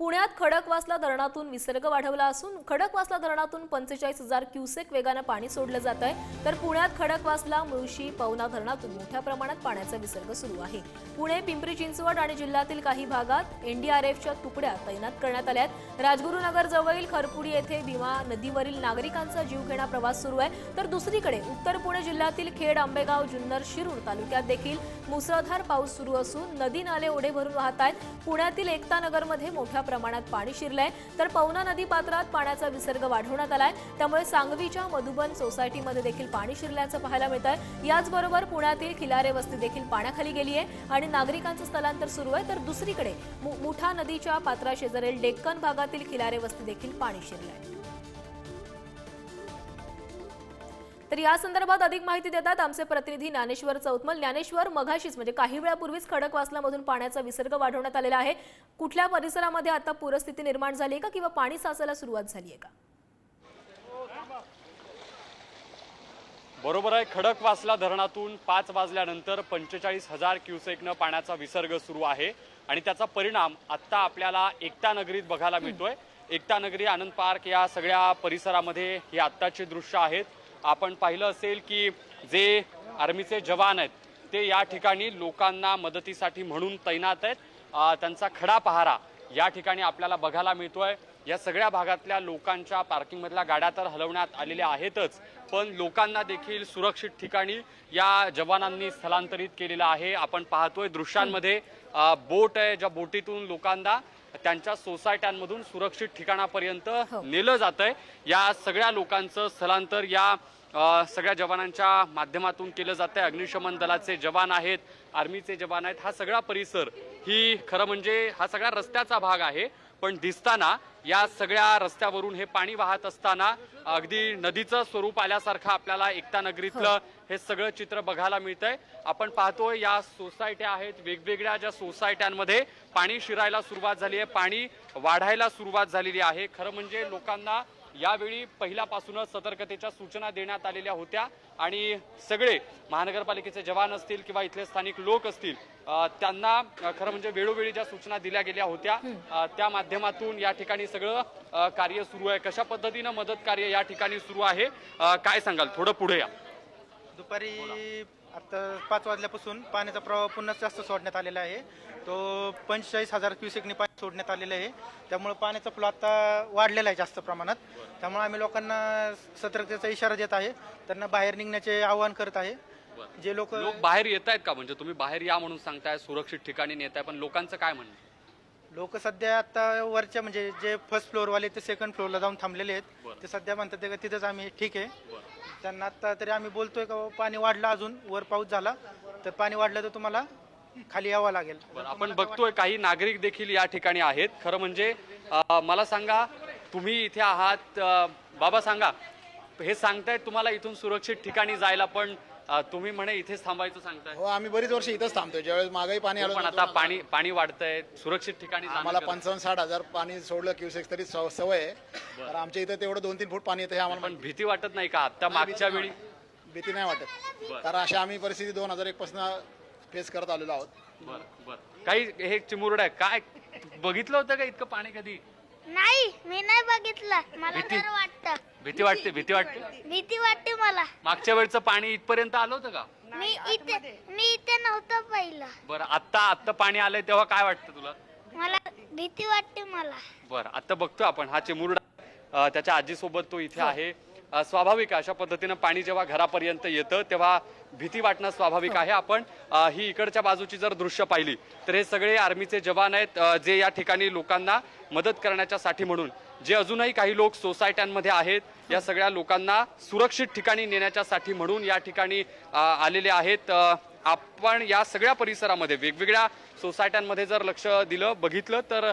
पुण्यात खडकवासला धरणातून विसर्ग वाढवला असून खडकवासला धरणातून पंचेचाळीस हजार क्युसेक वेगानं पाणी सोडलं जात आहे. तर पुण्यात खडकवासला मुळशी पवना धरणातून मोठ्या प्रमाणात पाण्याचा विसर्ग सुरू आहे. पुणे पिंपरी चिंचवड आणि जिल्ह्यातील काही भागात एनडीआरएफच्या तुकड्या तैनात करण्यात आल्या आहेत. राजगुरुनगर जवळील खरपुडी येथे भीमा नदीवरील नागरिकांचा जीवघेणा प्रवास सुरू आहे. तर दुसरीकडे उत्तर पुणे जिल्ह्यातील खेड आंबेगाव जुन्नर शिरूर तालुक्यात देखील मुसळधार पाऊस सुरू असून नदी नाले ओढे भरून वाहत आहेत. पुण्यातील एकता नगरमध्ये मोठ्या प्रमाणात पाणी शिरलंय. तर पवना नदी पात्रात पाण्याचा विसर्ग वाढवण्यात आलाय. त्यामुळे सांगवीच्या मधुबन सोसायटीमध्ये देखील पाणी शिरल्याचं पाहायला मिळत आहे याचबरोबर पुण्यातील खिलारे वस्ती देखील पाण्याखाली गेली आहे आणि नागरिकांचं स्थलांतर सुरू आहे. तर दुसरीकडे मुठा नदीच्या पात्राशेजारील डेक्कन भागातील खिलारे वस्ती देखील पाणी शिरलं आहे तर या संदर्भात अधिक माहिती देतात आमचे प्रतिनिधी ज्ञानेश्वर चौतमल ज्ञानेश्वर मघाशीच म्हणजे काही वेळापूर्वीच खडकवासलामधून पाण्याचा विसर्ग वाढवण्यात आलेला आहे. कुठल्या परिसरामध्ये आता पूरस्थिती निर्माण झाली आहे का किंवा पाणी साचायला सुरुवात झाली आहे का? बरोबर आहे. खडकवासला धरणातून पाच वाजल्यानंतर पंचेचाळीस हजार क्युसेकनं पाण्याचा विसर्ग सुरू आहे आणि त्याचा परिणाम आत्ता आपल्याला एकता नगरीत बघायला मिळतोय. एकता नगरी आनंद पार्क या सगळ्या परिसरामध्ये हे आत्ताचे दृश्य आहेत. आपण पाहिलं असेल की जे आर्मीचे जवान आहेत ते या ठिकाणी लोकांना मदतीसाठी म्हणून तैनात आहेत. त्यांचा खडा पहारा या ठिकाणी आपल्याला बघायला मिळतोय. या सगळ्या भागातल्या लोकांच्या पार्किंगमधल्या गाड्या तर हलवण्यात आलेल्या आहेतच पण लोकांना देखील सुरक्षित ठिकाणी या जवानांनी स्थलांतरित केलेलं आहे. आपण पाहतोय दृश्यांमध्ये बोट आहे ज्या बोटीतून लोकांना त्यांच्या सोसायट्यांमधून सुरक्षित ठिकाणापर्यंत नेलं जात आहे या सगळ्या लोकांचं स्थलांतर या सगळ्या जवानांच्या माध्यमातून केलं जात आहे अग्निशमन दलाचे जवान आहेत आर्मीचे जवान आहेत. हा सगळा परिसर ही खरं म्हणजे हा सगळा रस्त्याचा भाग आहे. पण दिसताना या सगळ्या रस्त्यावरून हे पाणी वाहत असताना अगदी नदीचं स्वरूप आल्यासारखं आपल्याला एकता नगरीतलं हे. सगळं चित्र बघायला मिळतंय. आपण पाहतोय या सोसायट्या आहेत. वेगवेगळ्या ज्या सोसायट्यांमध्ये पाणी शिरायला सुरुवात झाली आहे. पाणी वाढायला सुरुवात झालेली आहे. खरं म्हणजे लोकांना यावेळी पहिल्यापासूनच सतर्कतेच्या सूचना देण्यात आलेल्या होत्या. आणि सगळे महानगरपालिकेचे जवान असतील किंवा इथले स्थानिक लोक असतील त्यांना खरं म्हणजे वेळोवेळी ज्या सूचना दिल्या गेल्या होत्या त्या माध्यमातून या ठिकाणी सगळं कार्य सुरू आहे. कशा पद्धतीनं मदत कार्य या ठिकाणी सुरू आहे? काय सांगाल? थोडं पुढे या. दुपारी आता पाच वाजल्यापासून पाण्याचा प्रवाह पुन्हा जास्त सोडण्यात आलेला आहे. तो पंचेचाळीस हजार क्युसेकनी पाणी सोडण्यात आलेलं आहे. त्यामुळे पाण्याचा फ्लो आता वाढलेला आहे जास्त प्रमाणात. त्यामुळे आम्ही लोकांना सतर्कतेचा इशारा देत आहे. त्यांना बाहेर निघण्याचे आवाहन करत आहे. जे लोक लोक बाहेर येत आहेत का? म्हणजे तुम्ही बाहेर या म्हणून सांगताय सुरक्षित ठिकाणी नेताय पण लोकांचं काय म्हणणं? लोक सध्या आता वरच्या म्हणजे जे फर्स्ट फ्लोअरवाले ते सेकंड फ्लोअरला जाऊन थांबलेले आहेत. ते सध्या म्हणतात का तिथंच आम्ही ठीक आहे. त्यांना आता तरी आम्ही बोलतोय का पाणी वाढलं अजून वर पाऊस झाला. तर पाणी वाढलं तर तुम्हाला खाली यावं लागेल. आपण बघतोय काही नागरिक देखील या ठिकाणी आहेत. खरं म्हणजे मला सांगा तुम्ही इथे आहात बाबा सांगा हे सांगतायत तुम्हाला इथून सुरक्षित ठिकाणी जायला पण तुम्ही म्हणे इथेच थांबायचं सांगताय. हो आम्ही बरीच वर्ष इथंच थांबतोय. ज्यावेळेस मागाई पाणी आलं पण आता पाणी पाणी वाढतंय सुरक्षित ठिकाणी आम्हाला पंचावन्न साठ हजार पाणी सोडलं क्युसेक्स तरी सव- सवय आहे. तर आमच्या इथं तेवढं दोन तीन फूट पाणी येतं हे आम्हाला पण भीती वाटत नाही का? आता मागच्या वेळी भीती नाही वाटत. कारण अशी आम्ही परिस्थिती दोन हजार एक पासून फेस करत आलेलो आहोत. बर बर. काही हे चिमुरड आहे. काय? बघितलं होतं का इतकं पाणी कधी? नाही मी नाही बघितलं. मला भीती? डर वाटत. भीती वाटते भीती वाटते? भीती वाटते मला. मागच्या वेळचं पाणी इथपर्यंत आलं होतं का? मी इथे मी इथे नव्हतं पहिलं. बरं आत्ता आत्ता पाणी आलंय तेव्हा काय वाटतं तुला? मला भीती वाटते मला. बरं आता बघतो आपण. हा चिमुरडा अ, त्याच्या आजीसोबत तो इथे आहे. अ, स्वाभाविक अशा पद्धतीनं पाणी जेव्हा घरापर्यंत येतं तेव्हा भीती वाटणं स्वाभाविक आहे. आपण ही इकडच्या बाजूची जर दृश्य पाहिली तर हे सगळे आर्मीचे जवान आहेत जे या ठिकाणी लोकांना मदत करण्याच्या साठी म्हणून. जे अजूनही काही लोक सोसायट्यांमध्ये आहेत या सगळ्या लोकांना सुरक्षित ठिकाणी नेण्याच्या साठी म्हणून या ठिकाणी आलेले आहेत. आपण या सगळ्या परिसरामध्ये वेगवेगळ्या सोसायट्यांमध्ये जर लक्ष दिलं बघितलं तर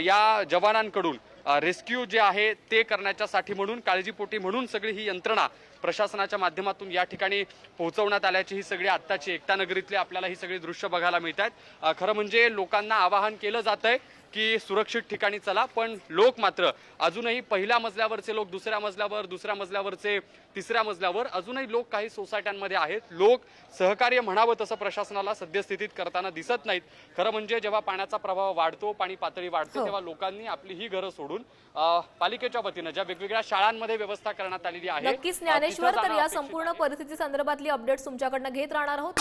या जवानांकडून रेस्क्यू जे आहे ते करण्याच्यासाठी म्हणून काळजीपोटी म्हणून सगळी ही यंत्रणा प्रशासनाच्या माध्यमातून या ठिकाणी पोहोचवण्यात आल्याची ही सगळी आत्ताची एकता नगरीतली आपल्याला ही सगळी दृश्य बघायला मिळत आहेत खरं म्हणजे लोकांना आवाहन केलं जात आहे की सुरक्षित ठिकाणी चला पण लोक मात्र अजूनही पहिल्या मजल्यावरचे लोक दुसऱ्या मजल्यावर दुसऱ्या मजल्यावरचे तिसऱ्या मजल्यावर अजूनही लोक काही सोसायट्यांमध्ये आहेत. लोक सहकार्य म्हणावं तसं प्रशासनाला सद्यस्थितीत करताना दिसत नाहीत. खरं म्हणजे जेव्हा पाण्याचा प्रभाव वाढतो पाणी पातळी वाढते हो. तेव्हा लोकांनी आपली ही घरं सोडून पालिकेच्या वतीनं ज्या वेगवेगळ्या शाळांमध्ये व्यवस्था करण्यात आलेली आहे ज्ञानेश्वर तर या संपूर्ण. परिस्थिती संदर्भातली अपडेट्स तुमच्याकडनं घेत राहणार आहोत